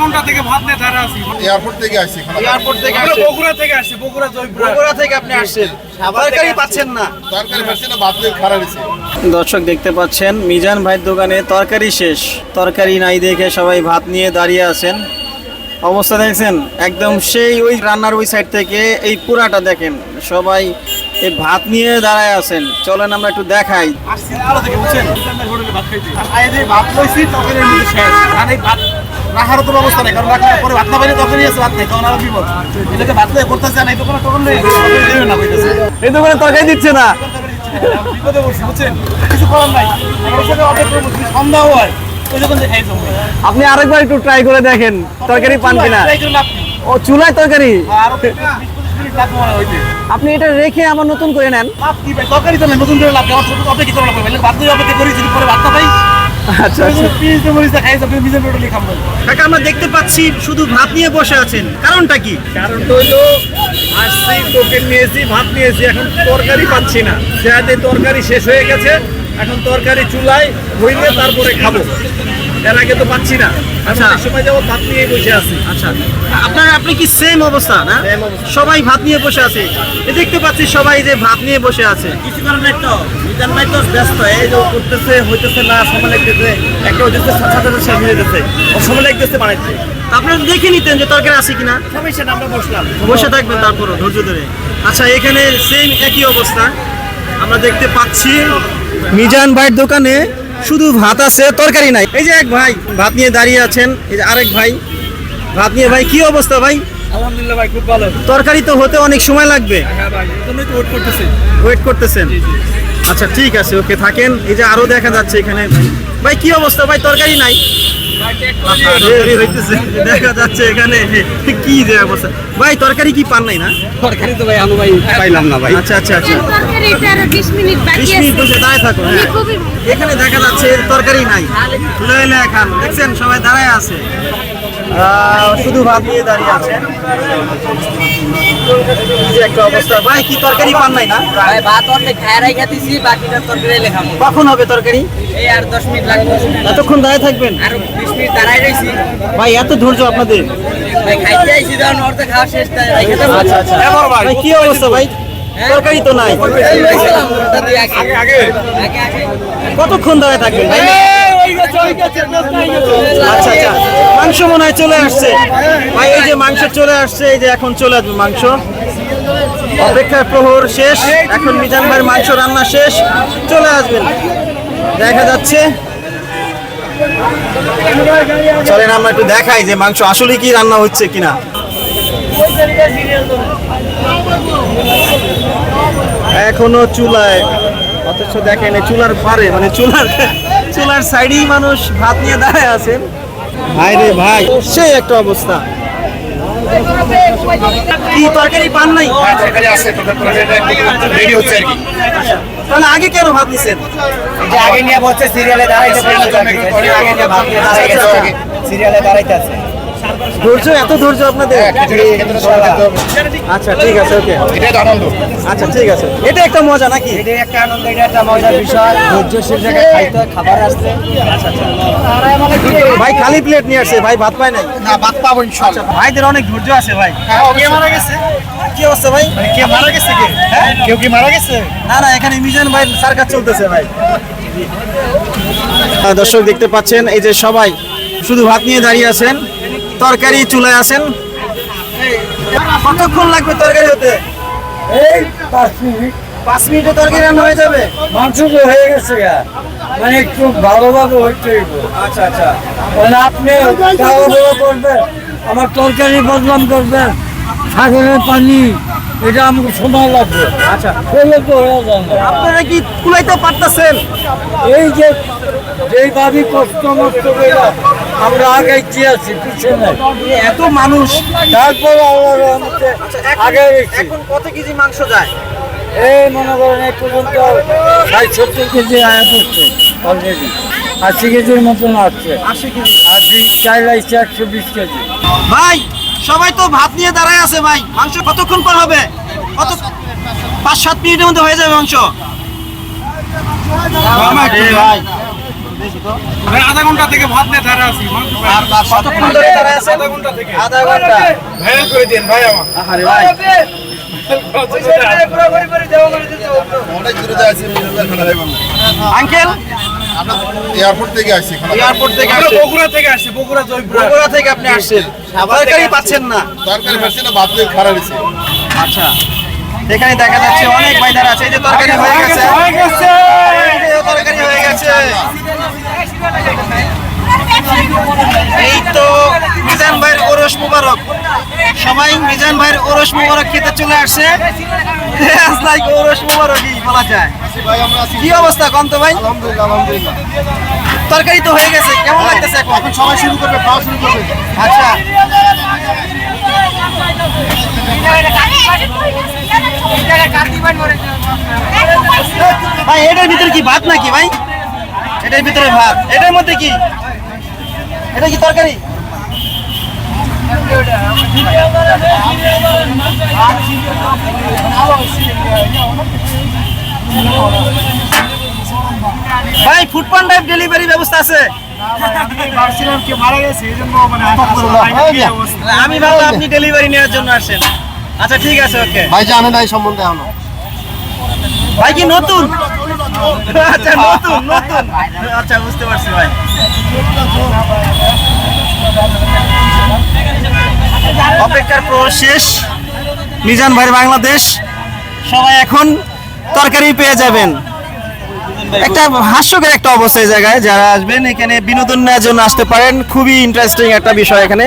ঘণ্টা থেকে ভাত নিয়ে আছি। এয়ারপোর্ট থেকে আসছি এয়ারপোর্ট থেকে আসছেন বগুড়া থেকে আসছি বগুড়া জয়পুর। বগুড়া থেকে আপনি আসছেন। তরকারি পাচ্ছেন না। তরকারি পাচ্ছি না ভাত দিয়ে খারাপ হয়েছে দর্শক দেখতে পাচ্ছেন মিজান ভাইয়ের দোকানে তরকারি শেষ। তরকারি নাই দেখে সবাই ভাত নিয়ে দাঁড়িয়ে আছেন। অবস্থা দেখছেন? একদম সেই ওই রান্নার ওই সাইড থেকে এই পুরাটা দেখেন। সবাই এই ভাত নিয়ে দাঁড়ায় আছেন। চলেন আমরা একটু দেখাই। ভাত যে ভাত লইছি তরকারির শেষ। আর এই ভাত রাখার তো ব্যবস্থা নেই কারণ রাখার পরে ভাত না পাইলে তরকারি আছে ভাত নেই তখন আরও বিপদ। এটাকে ভাত করতেছে না এই দোকানে তখন দেবে না। কইতেছে এই দোকানে তরকারি দিচ্ছে না বিপদে পড়ছি বুঝছেন? কিছু করার নাই। আমার সাথে করব যদি সন্ধ্যা হয় আপনি আরেকবার একটু ট্রাই করে দেখেন তরকারি পান কিনা। ও চুলায় তরকারি? আপনি এটা রেখে আমার নতুন করে নেন। তরকারি তো নতুন করে লাভ অপেক্ষা করা লাগবে ভাত দিয়ে অপেক্ষা করি যদি পরে ভাত না পাই আচ্ছা আচ্ছা। কাকা আমরা দেখতে পাচ্ছি শুধু ভাত নিয়ে বসে আছেন। কারণটা কি? কারণটা হইল আসছি টোকেন নিয়েছি ভাত নিয়েছি এখন তরকারি পাচ্ছি না। যাতে তরকারি শেষ হয়ে গেছে এখন তরকারি চুলায় হইলে তারপরে খাব। এর আগে তো পাচ্ছি না। আচ্ছা। সময় যাব ভাত নিয়ে বসে আছি। আচ্ছা। আপনার আপনি কি সেম অবস্থা না? সবাই ভাত নিয়ে বসে আছে। এ দেখতে পাচ্ছি সবাই যে ভাত নিয়ে বসে আছে। কিছু কারণে তো মিজান ভাই তো ব্যস্ত। এই যে করতেছে হইতেছে না সময় লাগতেছে। একটা হইতেছে সাথে সাথে শেষ হয়ে যেতেছে ও সময় লাগতেছে বানাইতে আপনারা দেখে নিতেন যে তরকারি আছে কিনা। সমস্যা না আমরা বসলাম। বসে থাকবেন তারপরও ধৈর্য ধরে। আচ্ছা এখানে সেম একই অবস্থা। আমরা দেখতে পাচ্ছি মিজান ভাইয়ের দোকানে শুধু ভাত আছে তরকারি নাই। এই যে এক ভাই ভাত নিয়ে দাঁড়িয়ে আছেন। এই যে আরেক ভাই ভাত নিয়ে ভাই কি অবস্থা ভাই? আলহামদুলিল্লাহ ভাই খুব ভালো। তরকারি তো হতে অনেক সময় লাগবে। হ্যাঁ ভাই এই জন্যই তো ওয়েট করতেছি। ওয়েট করতেছেন? আচ্ছা ঠিক আছে ওকে থাকেন। এই যে আরও দেখা যাচ্ছে এখানে। ভাই কি অবস্থা ভাই? তরকারি নাই। দেখা যাচ্ছে এখানে কি যে অবস্থা। ভাই তরকারি কি পান নাই না? তরকারি তো ভাই আমি ভাই পাইলাম না ভাই। আচ্ছা আচ্ছা আচ্ছা। বিশ মিনিট বসে দাঁড়ায় থাকো হ্যাঁ। এখানে দেখা যাচ্ছে তরকারি নাই। খান। দেখছেন সবাই দাঁড়ায় আছে। শুধু ভাত নিয়ে দাঁড়িয়ে আছে এই যে একটা অবস্থা ভাই কি তরকারি পান নাই না ভাই ভাত অর্ধেক খায় বাকিটা তরকারি লেখাম কখন হবে তরকারি এই আর দশ মিনিট লাগবে এতক্ষণ দাঁড়িয়ে থাকবেন আর মিনিট ভাই এত ধৈর্য আপনাদের ভাই খাইতে আইছি যখন অর্ধেক খাওয়া শেষ তাই। আচ্ছা আচ্ছা ভাই কি অবস্থা ভাই তরকারি তো নাই। কতক্ষণ দাঁড়িয়ে থাকবেন ভাই আচ্ছা আচ্ছা। মাংস মনে হয় চলে আসছে। ভাই এই যে মাংস চলে আসছে এই যে এখন চলে আসবে মাংস। অপেক্ষার প্রহর শেষ এখন মিজান ভাইয়ের মাংস রান্না শেষ। চলে আসবেন। দেখা যাচ্ছে। চলেন আমরা একটু দেখাই যে মাংস আসলে কি রান্না হচ্ছে কিনা। এখনও চুলায় অথচ দেখেন চুলার পারে মানে চুলার চুলার সাইডেই মানুষ ভাত নিয়ে দাঁড়ায় আছেন ভাই রে ভাই। সেই একটা অবস্থা। কি তরকারি পান নাই? তাহলে আগে কেন ভাত নিছেন? যে আগে নিয়ে বলছে সিরিয়ালে দাঁড়াইতে পারবে না। আগে নিয়ে ভাত নিয়ে দাঁড়াই গেছে। সিরিয়ালে দাঁড়াইতে আছে। ধৈর্য এত ধৈর্য আপনাদের? আচ্ছা ঠিক আছে ওকে। এটাই আনন্দ। আচ্ছা ঠিক আছে। এটা একটা মজা নাকি? এটাই একটা আনন্দ এটা একটা মজার বিষয়। ধৈর্যশীল জায়গায় খাইতে হয়, খাবার আসলে। ভাই খালি প্লেট নিয়ে আসছে ভাই ভাত পায় নাই? না ভাত পাবো ইনশাল্লাহ। ভাইদের অনেক ধৈর্য আছে ভাই। কে মারা গেছে? কি অবস্থা ভাই? কে মারা গেছে কে? হ্যাঁ? কেউ কি মারা গেছে? না না এখানে মিজান ভাই সার্কাস চলতেছে ভাই। দর্শক দেখতে পাচ্ছেন এই যে সবাই শুধু ভাত নিয়ে দাঁড়িয়ে আছেন। তরকারি চুলায় আসেন কতক্ষণ লাগবে তরকারি হতে? এই পাঁচ মিনিট। পাঁচ মিনিটে তরকারি রান্না হয়ে যাবে? মাংস তো হয়ে গেছে গা। মানে একটু ভালোভাবে হইতে আচ্ছা আচ্ছা। মানে আপনি খাওয়া দাওয়া করবেন আমার তরকারি বদনাম করবেন সাগরের পানি এটা আমাকে সময় লাগবে। আচ্ছা। তো আপনারা কি কুলাইতে পারতেছেন? এই যে যেইভাবে কষ্ট মষ্ট করে আমরা আগাইছি আছি? পিছনে এত মানুষ। তারপর রহমতে আগে এখন কত কেজি মাংস যায়? এই মনে করেন এই পর্যন্ত ষাট সত্তর কেজি আয়া করছে অলরেডি আশি কেজির মতন আসছে। আশি কেজি। আর দিন চাইল আসছে একশো বিশ কেজি। ভাই সবাই তো ভাত নিয়ে দাঁড়ায় আছে ভাই। মাংস কতক্ষণ পর হবে? কত পাঁচ সাত মিনিটের মধ্যে হয়ে যাবে মাংস। ভাই আধা ঘণ্টা থেকে ভাত নিয়ে ধারে আছি মাংস পাই না। কতক্ষণ ধরে দাঁড়ায় আছেন? আধা ঘণ্টা থেকে। আধা ঘণ্টা। ভাইরাল করে দিন ভাই আমার। আরে ভাই। আঙ্কেল? এয়ারপোর্ট থেকে আসছি এয়ারপোর্ট থেকে বগুড়া থেকে আসছি বগুড়া জয়পুর। বগুড়া থেকে আপনি আসছেন। তরকারি পাচ্ছেন না। তরকারি পাচ্ছি না ভাত খারাপ হয়েছে আচ্ছা। এখানে দেখা যাচ্ছে অনেক বাইদার আছে এই যে তরকারি হয়ে গেছে এই তো মিজান ভাইয়ের ওরস মুবারক সবাই মিজান ভাইয়ের ওরস মুবারক খেতে চলে আসছে। বলা যায়। কি অবস্থা ভাই? তরকারি তো হয়ে গেছে কেমন লাগতেছে এখন? এখন সবাই শুরু করবে খাওয়া শুরু করবে। আচ্ছা। ভাই এটার ভিতরে কি ভাত নাকি ভাই? এটার ভিতরে ভাত। এটার মধ্যে কি? এটা কি তরকারি ভাই ফুড পান্ডার ডেলিভারি ব্যবস্থা আছে। আমি ভাবলাম আপনি ডেলিভারি নেওয়ার জন্য আসেন। আচ্ছা ঠিক আছে ওকে ভাই জানে না এই সম্বন্ধে এখনও। ভাই কি নতুন? আচ্ছা নতুন নতুন। আচ্ছা বুঝতে পারছি ভাই। অপেক্ষার প্রহর শেষ। মিজান ভাই বাংলাদেশ। সবাই এখন তরকারি পেয়ে যাবেন। একটা হাস্যকর একটা অবস্থা এই জায়গায় যারা আসবেন এখানে বিনোদন নেওয়ার জন্য আসতে পারেন। খুবই ইন্টারেস্টিং একটা বিষয় এখানে।